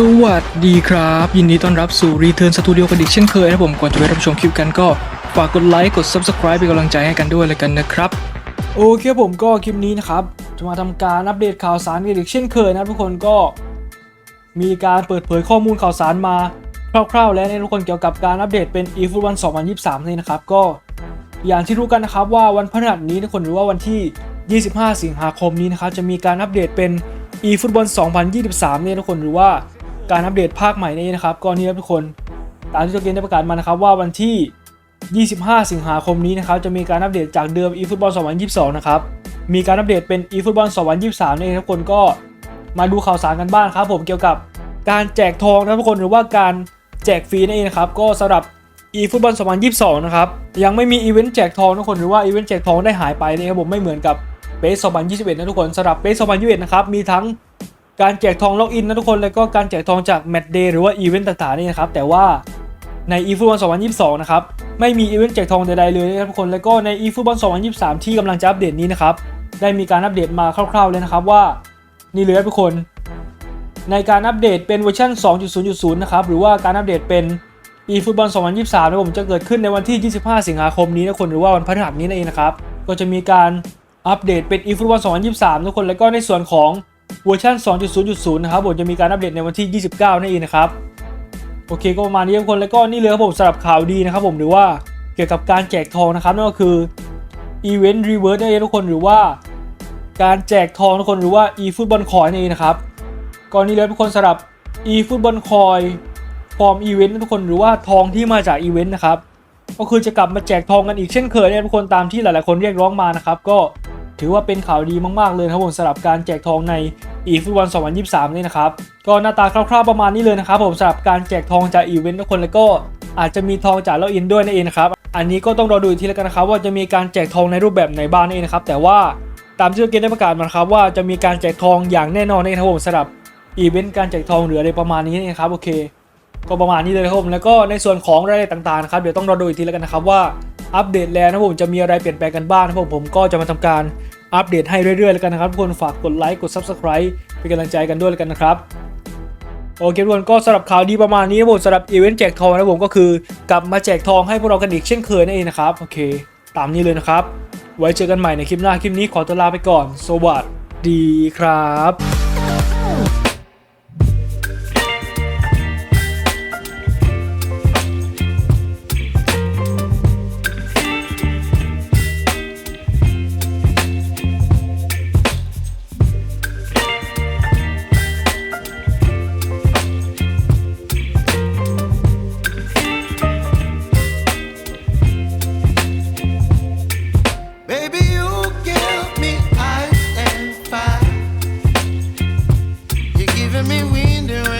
สวัสดีครับ ยินดีต้อนรับสู่ Return Studio กันอีกเช่นเคยนะผมก่อนจะไปรับชมคลิปกันก็ฝากกดไลค์กด Subscribe เป็นกำลังใจให้กันด้วยเลยกันนะครับ โอเคผมก็คลิปนี้นะครับ จะมาทำการอัปเดตข่าวสารกันอีกเช่นเคยนะทุกคนก็มีการเปิดเผยข้อมูลข่าวสารมาคร่าวๆ แล้วในทุกคนเกี่ยวกับการอัปเดตเป็น e f o o t b a l 2023 นี่นะครับ ก็อย่างที่รู้กันนะครับว่าวันพฤหัสนี้ทุกคนหรือว่าวันที่ 25 สิงหาคมนี้นะครับจะมีการอัปเดตเป็น e f o o t b a l 2023 เนี่ยทุกคนหรือว่า การอัปเดตภาคใหม่นี้นะครับก็นี่ครับทุกคน ตามที่ตัวเกมได้ประกาศมานะครับว่าวันที่ 25 สิงหาคมนี้นะครับจะมีการอัปเดตจากเดิม eFootball 2022 นะครับมีการอัปเดตเป็น eFootball 2023นี่ทุกคนก็มาดูข่าวสารกันบ้างครับผมเกี่ยวกับการแจกทองนะทุกคนหรือว่าการแจกฟรีนั่นเองนะครับก็สำหรับ eFootball 2022 นะครับยังไม่มีอีเวนต์แจกทองทุกคนหรือว่าอีเวนต์แจกทองได้หายไปนะครับผมไม่เหมือนกับเ a ส2021 นะทุกคนสำหรับเ a ส2021 นะครับมีทั้ง การแจกทองล็อกอินนะทุกคนแล้วก็การแจกทองจากแมตช์เดย์หรือว่าอีเวนต์ต่างๆนี่นะครับแต่ว่าใน eFootball 2022 นะครับ ไม่มีอีเวนต์แจกทองใดๆเลยนะครับทุกคน แล้วก็ใน eFootball 2023 ที่กำลังจะอัปเดตนี้นะครับ ได้มีการอัปเดตมาคร่าวๆเลยนะครับว่า นี่เลยครับทุกคน ในการอัปเดตเป็นเวอร์ชัน2.0.0 นะครับ หรือว่าการอัปเดตเป็น eFootball 2023นะผมจะเกิดขึ้นในวันที่ 25 สิงหาคมนี้นะคนหรือว่าวันพฤหัสนี้นั่นเองนะครับ ก็จะมีการอัปเดตเป็น eFootball 2023 ทุกคน แล้วก็ในส่วนของ เวอร์ชัน2.0.0 นะครับผมจะมีการอัปเดตในวันที่ 29 นั่นเองนะครับโอเคก็ประมาณนี้ทุกคนแล้วก็นี่เลยครับผมสำหรับข่าวดีนะครับผมหรือว่าเกี่ยวกับการแจกทองนะครับนั่นก็คือ Event Reverse นั่นเองทุกคนหรือว่า การแจกทองทุกคนหรือว่า eFootball Coin นั่นเองนะครับก่อนนี้เลยทุกคนสำหรับ eFootball Coin ฟอร์มอีเวนต์ทุกคนหรือว่าทองที่มาจากอีเวนต์นะครับก็คือจะกลับมาแจกทองกันอีกเช่นเคยเนี่ยทุกคนตามที่หลายๆคนเรียกร้องมานะครับก็ถือว่าเป็นข่าวดีมากๆเลยครับผมสำหรับการแจกทองใน eFootball 2023 นี่นะครับ ก็หน้าตาคร่าวๆประมาณนี้เลยนะครับผมสำหรับการแจกทองจากอีเวนต์ทุกคนแล้วก็อาจจะมีทองจากล็อกอินด้วยนั่นเองนะครับ อันนี้ก็ต้องรอดูอีกทีแล้วกันนะครับว่าจะมีการแจกทองในรูปแบบไหนบ้างนั่นเองนะครับ แต่ว่าตามที่เกมได้ประกาศมาครับว่าจะมีการแจกทองอย่างแน่นอนนั่นเองครับผมสำหรับอีเวนต์การแจกทองหรืออะไรประมาณนี้นั่นเองครับโอเค ก็ประมาณนี้เลยครับผมแล้วก็ในส่วนของรายละเอียดต่างๆนะครับเดี๋ยวต้องรอดูอีกทีแล้วกันนะครับว่าอัปเดตแล้วนะครับผมจะมีอะไรเปลี่ยนแปลงกันบ้างนะครับผมผมก็จะมาทำการ อัปเดตให้เรื่อยๆแล้วกันนะครับทุกคนฝากกดไลค์กด Subscribe เป็นกำลังใจกันด้วยแล้วกันนะครับโอเคทุกคนก็สำหรับข่าวดีประมาณนี้นะผมสำหรับอีเวนต์แจกทองนะผมก็คือกลับมาแจกทองให้พวกเรากันอีกเช่นเคยนั่นเองนะครับโอเค ตามนี้เลยนะครับ ไว้เจอกันใหม่ในคลิปหน้าคลิปนี้ขอตัวลาไปก่อน สวัสดีครับ